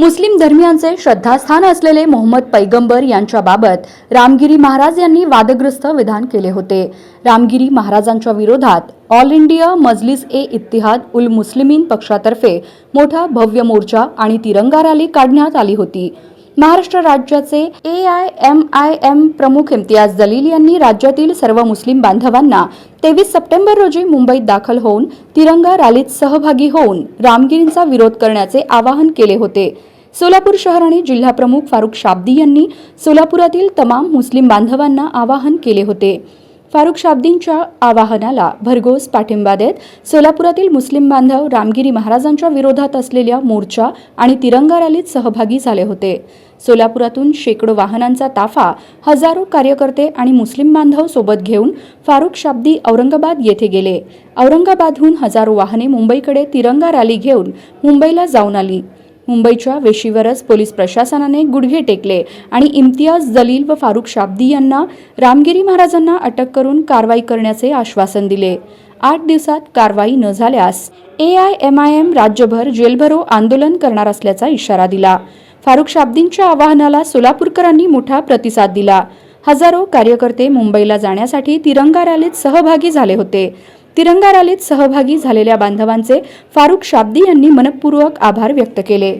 मुस्लिम धर्मियांचे श्रद्धास्थान असलेले मोहम्मद पैगंबर यांच्याबाबत रामगिरी महाराज यांनी वादग्रस्त विधान केले होते. रामगिरी महाराजांच्या विरोधात ऑल इंडिया मजलिस ए इतिहाद उल मुस्लिमीन पक्षातर्फे मोठा भव्य मोर्चा आणि तिरंगा रॅली काढण्यात आली होती. महाराष्ट्र राज्याचे A I M I M प्रमुख इम्तियाज जलील यांनी राज्यातील सर्व मुस्लिम बांधवांना तेवीस सप्टेंबर रोजी मुंबईत दाखल होऊन तिरंगा रॅलीत सहभागी होऊन रामगिरींचा विरोध करण्याचे आवाहन केले होते. सोलापूर शहर आणि जिल्हा प्रमुख फारुख शाब्दी यांनी सोलापुरातील तमाम मुस्लिम बांधवांना आवाहन केले होते. फारुख शाब्दींच्या आवाहनाला भरघोस पाठिंबा देत सोलापुरातील मुस्लिम बांधव रामगिरी महाराजांच्या विरोधात असलेल्या मोर्चा आणि तिरंगा रॅलीत सहभागी झाले होते. सोलापुरातून शेकडो वाहनांचा ताफा हजारो कार्यकर्ते आणि मुस्लिम बांधव सोबत घेऊन फारुख शाब्दी औरंगाबाद येथे गेले. औरंगाबादहून हजारो वाहने मुंबईकडे तिरंगा रॅली घेऊन मुंबईला जाऊन आली. मुंबईच्या वेशीवरच पोलीस प्रशासनाने गुडघे टेकले आणि इम्तियाज जलील व फारुख शाब्दी यांना रामगिरी महाराजांना अटक करून कारवाई करण्याचे आश्वासन दिले. आठ दिवसात कारवाई न झाल्यास A I M I M राज्यभर जेलभरो आंदोलन करणार असल्याचा इशारा दिला. फारुख शाब्दींच्या आवाहनाला सोलापूरकरांनी मोठा प्रतिसाद दिला. हजारो कार्यकर्ते मुंबईला जाण्यासाठी तिरंगा रॅलीत सहभागी झाले होते. तिरंगा रॅलीत सहभागी झालेल्या बांधवांचे फारुख शाब्दी यांनी मनपूर्वक आभार व्यक्त केले.